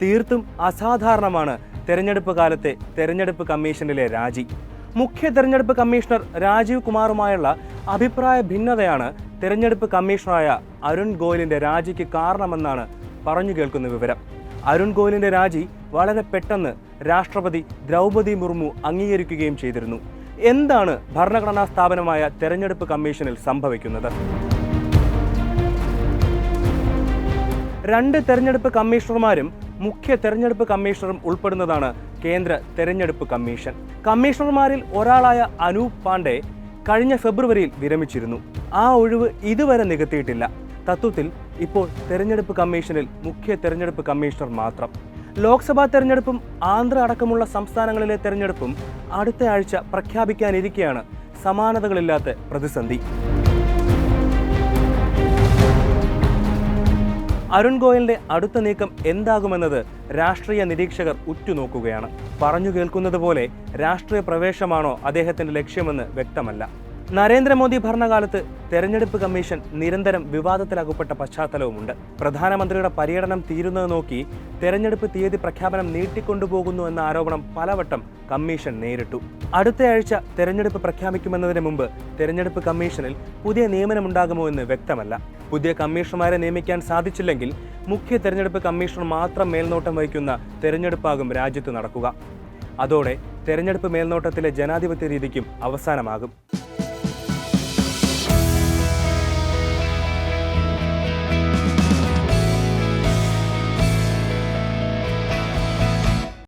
തീർത്തും അസാധാരണമാണ് തെരഞ്ഞെടുപ്പ് കാലത്തെ തെരഞ്ഞെടുപ്പ് കമ്മീഷനിലെ രാജി. മുഖ്യ തെരഞ്ഞെടുപ്പ് കമ്മീഷണർ രാജീവ് കുമാറുമായുള്ള അഭിപ്രായ ഭിന്നതയാണ് തെരഞ്ഞെടുപ്പ് കമ്മീഷണറായ അരുൺ ഗോയലിന്റെ രാജിക്ക് കാരണമെന്നാണ് പറഞ്ഞു കേൾക്കുന്ന വിവരം. അരുൺ ഗോയലിന്റെ രാജി വളരെ പെട്ടെന്ന് രാഷ്ട്രപതി ദ്രൗപദി മുർമു അംഗീകരിക്കുകയും ചെയ്തിരുന്നു. എന്താണ് ഭരണഘടനാ സ്ഥാപനമായ തെരഞ്ഞെടുപ്പ് കമ്മീഷനിൽ സംഭവിക്കുന്നത്? രണ്ട് തെരഞ്ഞെടുപ്പ് കമ്മീഷണർമാരും മുഖ്യ തെരഞ്ഞെടുപ്പ് കമ്മീഷണറും ഉൾപ്പെടുന്നതാണ് കേന്ദ്ര തെരഞ്ഞെടുപ്പ് കമ്മീഷൻ. കമ്മീഷണർമാരിൽ ഒരാളായ അനൂപ് പാണ്ഡെ കഴിഞ്ഞ ഫെബ്രുവരിയിൽ വിരമിച്ചിരുന്നു. ആ ഒഴിവ് ഇതുവരെ നികത്തിയിട്ടില്ല. തത്വത്തിൽ ഇപ്പോൾ തെരഞ്ഞെടുപ്പ് കമ്മീഷനിൽ മുഖ്യ തെരഞ്ഞെടുപ്പ് കമ്മീഷണർ മാത്രം. ലോക്സഭാ തെരഞ്ഞെടുപ്പും ആന്ധ്ര അടക്കമുള്ള സംസ്ഥാനങ്ങളിലെ തെരഞ്ഞെടുപ്പും അടുത്ത ആഴ്ച പ്രഖ്യാപിക്കാനിരിക്കെയാണ് സമാനതകളില്ലാത്ത പ്രതിസന്ധി. അരുൺ ഗോയലിന്റെ അടുത്ത നീക്കം എന്താകുമെന്നത് രാഷ്ട്രീയ നിരീക്ഷകർ ഉറ്റുനോക്കുകയാണ്. പറഞ്ഞു കേൾക്കുന്നത് പോലെ രാഷ്ട്രീയ പ്രവേശമാണോ അദ്ദേഹത്തിന്റെ ലക്ഷ്യമെന്ന് വ്യക്തമല്ല. നരേന്ദ്രമോദി ഭരണകാലത്ത് തെരഞ്ഞെടുപ്പ് കമ്മീഷൻ നിരന്തരം വിവാദത്തിലകപ്പെട്ട പശ്ചാത്തലവുമുണ്ട്. പ്രധാനമന്ത്രിയുടെ പര്യടനം തീരുന്നത് നോക്കി തെരഞ്ഞെടുപ്പ് തീയതി പ്രഖ്യാപനം നീട്ടിക്കൊണ്ടുപോകുന്നു എന്ന ആരോപണം പലവട്ടം കമ്മീഷൻ നേരിട്ടു. അടുത്തയാഴ്ച തെരഞ്ഞെടുപ്പ് പ്രഖ്യാപിക്കുമെന്നതിന് മുമ്പ് തെരഞ്ഞെടുപ്പ് കമ്മീഷനിൽ പുതിയ നിയമനമുണ്ടാകുമോ എന്ന് വ്യക്തമല്ല. പുതിയ കമ്മീഷണർമാരെ നിയമിക്കാൻ സാധിച്ചില്ലെങ്കിൽ മുഖ്യ തെരഞ്ഞെടുപ്പ് കമ്മീഷണർ മാത്രം മേൽനോട്ടം വഹിക്കുന്ന തെരഞ്ഞെടുപ്പാകും രാജ്യത്ത് നടക്കുക. അതോടെ തെരഞ്ഞെടുപ്പ് മേൽനോട്ടത്തിലെ ജനാധിപത്യ രീതിക്കും അവസാനമാകും.